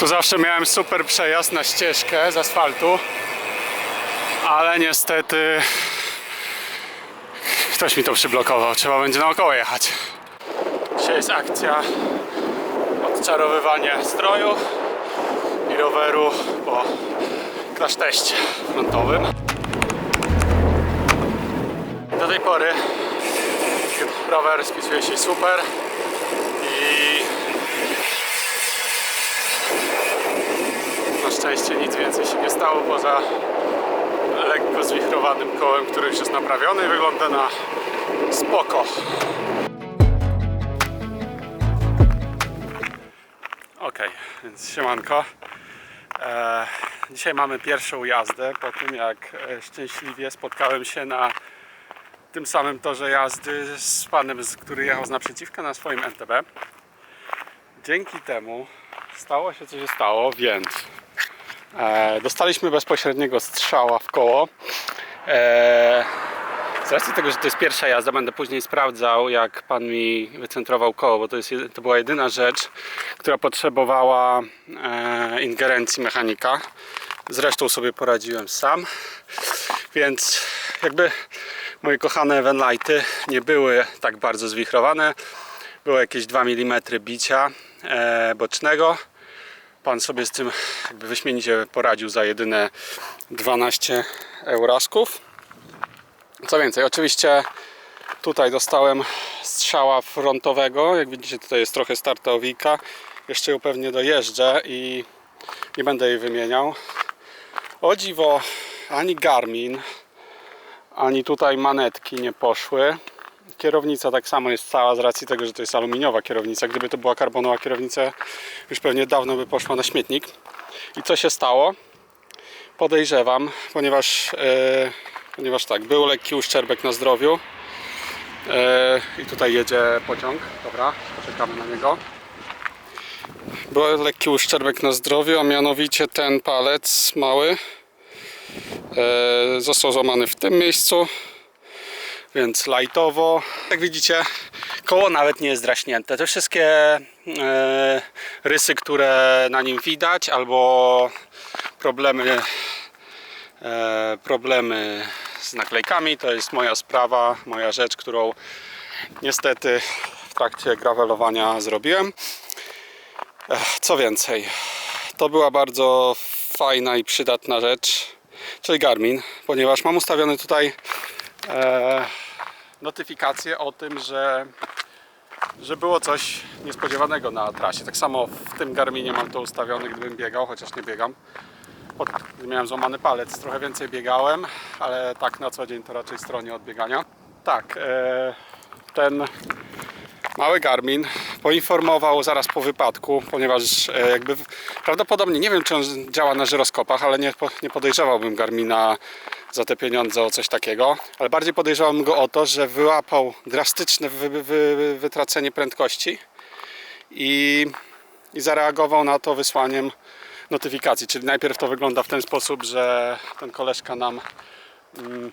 Tu zawsze miałem super przejazd na ścieżkę z asfaltu, ale niestety ktoś mi to przyblokował. Trzeba będzie naokoło jechać. Dzisiaj jest akcja odczarowywania stroju i roweru po crash teście frontowym. Do tej pory rower spisuje się super i szczęście nic więcej się nie stało poza lekko zwichrowanym kołem, które już jest naprawione i wygląda na spoko. Okej, więc siemanko. E, dzisiaj mamy pierwszą jazdę po tym jak e, szczęśliwie spotkałem się na tym samym torze jazdy z panem, który jechał z naprzeciwka na swoim NTB. Dzięki temu stało się co się stało, więc dostaliśmy bezpośredniego strzała w koło. E, z racji tego, że to jest pierwsza jazda, będę później sprawdzał, jak pan mi wycentrował koło, bo to, jest, to była jedyna rzecz, która potrzebowała e, ingerencji mechanika. Zresztą sobie poradziłem sam, więc jakby moje kochane Evenlighty nie były tak bardzo zwichrowane. Było jakieś 2 mm bicia e, bocznego. Pan sobie z tym jakby wyśmienicie poradził za jedyne 12 eurasków. Co więcej, oczywiście tutaj dostałem strzała frontowego. Jak widzicie, tutaj jest trochę startowika. Jeszcze ją pewnie dojeżdżę i nie będę jej wymieniał. O dziwo, ani Garmin, ani tutaj manetki nie poszły. Kierownica tak samo jest cała z racji tego, że to jest aluminiowa kierownica. Gdyby to była karbonowa kierownica, już pewnie dawno by poszła na śmietnik. I co się stało? Podejrzewam, ponieważ, e, ponieważ tak, był lekki uszczerbek na zdrowiu. E, I tutaj jedzie pociąg. Dobra, poczekamy na niego. Był lekki uszczerbek na zdrowiu, a mianowicie ten palec mały e, został złamany w tym miejscu więc lightowo. Jak widzicie, koło nawet nie jest draśnięte. Te wszystkie e, rysy, które na nim widać, albo problemy, e, problemy z naklejkami, to jest moja sprawa, moja rzecz, którą niestety w trakcie gravelowania zrobiłem. Co więcej, to była bardzo fajna i przydatna rzecz, czyli Garmin, ponieważ mam ustawiony tutaj e, notyfikację o tym, że, że było coś niespodziewanego na trasie. Tak samo w tym Garminie mam to ustawione, gdybym biegał, chociaż nie biegam. Pod, miałem złamany palec, trochę więcej biegałem, ale tak na co dzień to raczej stronie od biegania. Tak, e, ten mały Garmin poinformował zaraz po wypadku, ponieważ e, jakby prawdopodobnie nie wiem, czy on działa na żyroskopach, ale nie, nie podejrzewałbym Garmina za te pieniądze o coś takiego, ale bardziej podejrzewam go o to, że wyłapał drastyczne wy, wy, wy, wytracenie prędkości i, i zareagował na to wysłaniem notyfikacji. Czyli najpierw to wygląda w ten sposób, że ten koleżka nam mm,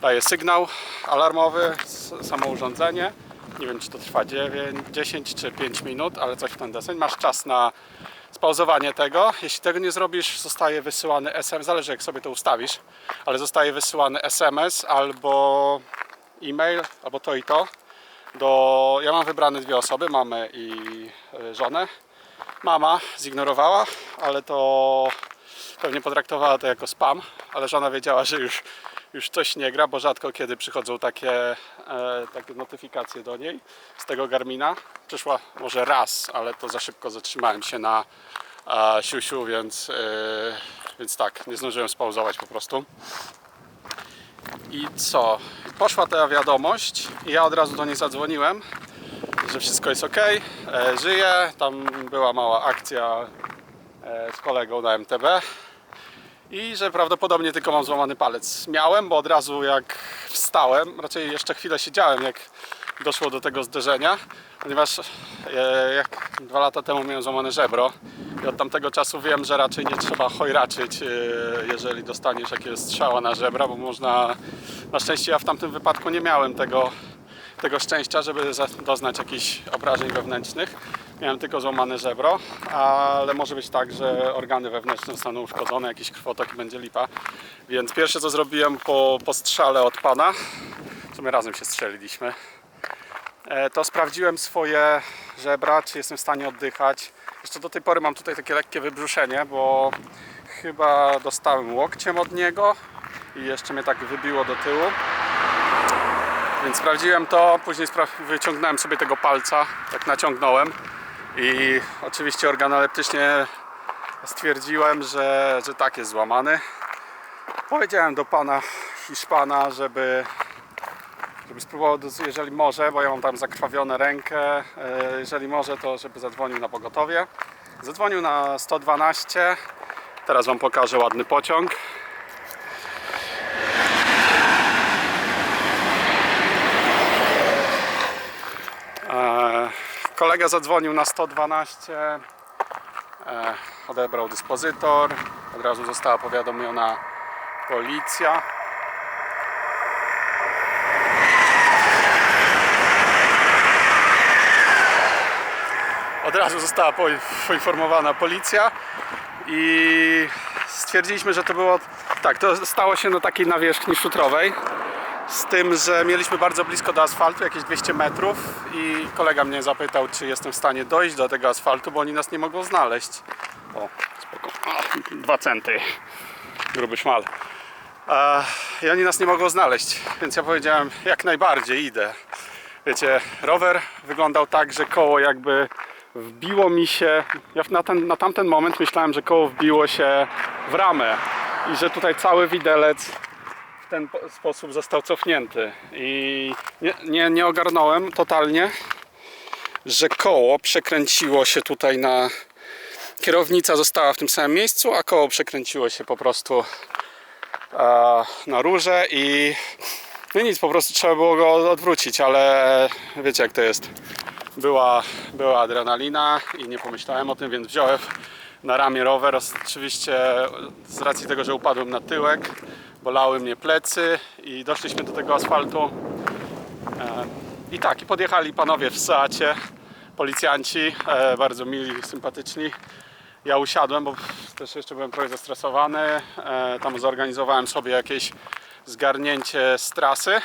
daje sygnał alarmowy, samo urządzenie. Nie wiem, czy to trwa 9, 10 czy 5 minut, ale coś w ten deseń. Masz czas na spauzowanie tego. Jeśli tego nie zrobisz, zostaje wysyłany SMS, zależy jak sobie to ustawisz, ale zostaje wysyłany SMS albo e-mail, albo to i to. Do, ja mam wybrane dwie osoby, mamę i y, żonę. Mama zignorowała, ale to pewnie potraktowała to jako spam, ale żona wiedziała, że już, już coś nie gra, bo rzadko kiedy przychodzą takie, e, takie notyfikacje do niej z tego Garmina. Przyszła może raz, ale to za szybko zatrzymałem się na e, siusiu, więc, e, więc tak, nie zdążyłem spauzować po prostu. I co? Poszła ta wiadomość i ja od razu do niej zadzwoniłem, że wszystko jest ok, e, żyje. Tam była mała akcja e, z kolegą na MTB i że prawdopodobnie tylko mam złamany palec. Miałem, bo od razu jak wstałem, raczej jeszcze chwilę siedziałem, jak doszło do tego zderzenia, ponieważ e, jak dwa lata temu miałem złamane żebro i od tamtego czasu wiem, że raczej nie trzeba chojraczyć, e, jeżeli dostaniesz jakiegoś strzała na żebra, bo można, na szczęście ja w tamtym wypadku nie miałem tego, tego szczęścia, żeby doznać jakichś obrażeń wewnętrznych. Miałem tylko złamane żebro, ale może być tak, że organy wewnętrzne zostaną uszkodzone, jakiś krwotok i będzie lipa. Więc pierwsze co zrobiłem po, po strzale od pana, co my razem się strzeliliśmy, e, to sprawdziłem swoje żebra, czy jestem w stanie oddychać. Jeszcze do tej pory mam tutaj takie lekkie wybrzuszenie, bo chyba dostałem łokciem od niego i jeszcze mnie tak wybiło do tyłu. Więc sprawdziłem to, później wyciągnąłem sobie tego palca, tak naciągnąłem i oczywiście organoleptycznie stwierdziłem, że, że tak jest złamany. Powiedziałem do pana Hiszpana, żeby, żeby spróbował, jeżeli może, bo ja mam tam zakrwawione rękę, e, jeżeli może, to żeby zadzwonił na pogotowie. Zadzwonił na 112. Teraz wam pokażę ładny pociąg. E, Kolega zadzwonił na 112, e, odebrał dyspozytor, od razu została powiadomiona policja. Od razu została po- poinformowana policja i stwierdziliśmy, że to było tak, to stało się na takiej nawierzchni szutrowej. Z tym, że mieliśmy bardzo blisko do asfaltu, jakieś 200 metrów i kolega mnie zapytał, czy jestem w stanie dojść do tego asfaltu, bo oni nas nie mogą znaleźć. O, spoko. O, dwa centy. Gruby szmal. E, I oni nas nie mogą znaleźć, więc ja powiedziałem, jak najbardziej idę. Wiecie, rower wyglądał tak, że koło jakby wbiło mi się. Ja na, ten, na tamten moment myślałem, że koło wbiło się w ramę i że tutaj cały widelec w ten po- sposób został cofnięty. I nie, nie, nie ogarnąłem totalnie, że koło przekręciło się tutaj na. Kierownica została w tym samym miejscu, a koło przekręciło się po prostu na róże i no nic, po prostu trzeba było go odwrócić, ale wiecie jak to jest. Była, była adrenalina i nie pomyślałem o tym, więc wziąłem na ramię rower. Oczywiście z racji tego, że upadłem na tyłek, bolały mnie plecy i doszliśmy do tego asfaltu. E, I tak, i podjechali panowie w Seacie, policjanci, e, bardzo mili, sympatyczni. Ja usiadłem, bo też jeszcze byłem trochę zestresowany. E, tam zorganizowałem sobie jakieś zgarnięcie z trasy,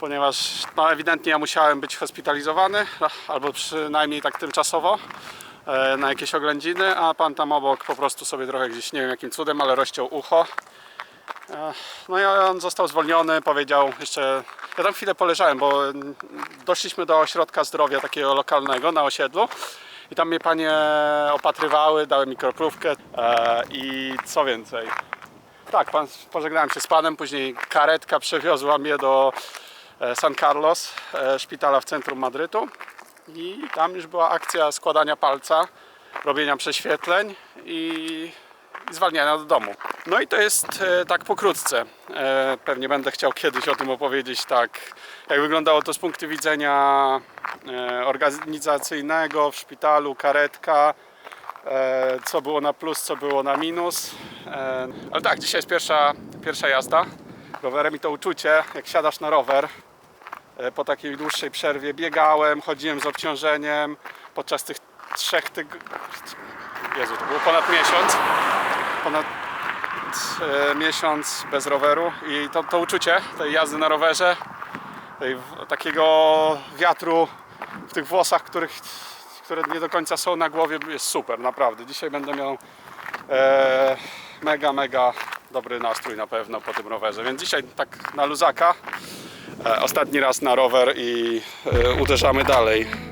ponieważ no, ewidentnie ja musiałem być hospitalizowany, albo przynajmniej tak tymczasowo na jakieś oględziny, a pan tam obok po prostu sobie trochę gdzieś, nie wiem jakim cudem, ale rozciął ucho. No i on został zwolniony, powiedział jeszcze, ja tam chwilę poleżałem, bo doszliśmy do ośrodka zdrowia takiego lokalnego na osiedlu i tam mnie panie opatrywały, dały mi kroplówkę e, i co więcej. Tak, pan, pożegnałem się z panem, później karetka przewiozła mnie do e, San Carlos, e, szpitala w centrum Madrytu i tam już była akcja składania palca, robienia prześwietleń i i zwalniania do domu. No i to jest e, tak pokrótce. E, pewnie będę chciał kiedyś o tym opowiedzieć tak, jak wyglądało to z punktu widzenia e, organizacyjnego w szpitalu, karetka, co było na plus, co było na minus. Ale tak, dzisiaj jest pierwsza, pierwsza jazda rowerem i to uczucie, jak siadasz na rower po takiej dłuższej przerwie, biegałem, chodziłem z obciążeniem podczas tych trzech tygodni. Jezu, to było ponad miesiąc ponad e, miesiąc bez roweru i to, to uczucie tej jazdy na rowerze, tej, takiego wiatru w tych włosach, których, które nie do końca są na głowie jest super, naprawdę. Dzisiaj będę miał e, mega, mega dobry nastrój na pewno po tym rowerze, więc dzisiaj tak na luzaka, e, ostatni raz na rower i e, uderzamy dalej.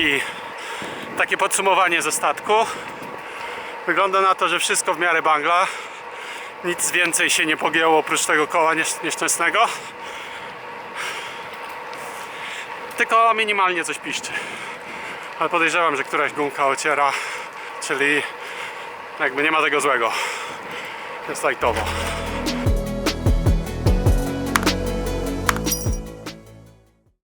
Taki, takie podsumowanie ze statku. Wygląda na to, że wszystko w miarę bangla. Nic więcej się nie pogięło oprócz tego koła niesz- nieszczęsnego. Tylko minimalnie coś piszczy. Ale podejrzewam, że któraś gumka ociera, czyli jakby nie ma tego złego. Jest lajtowo.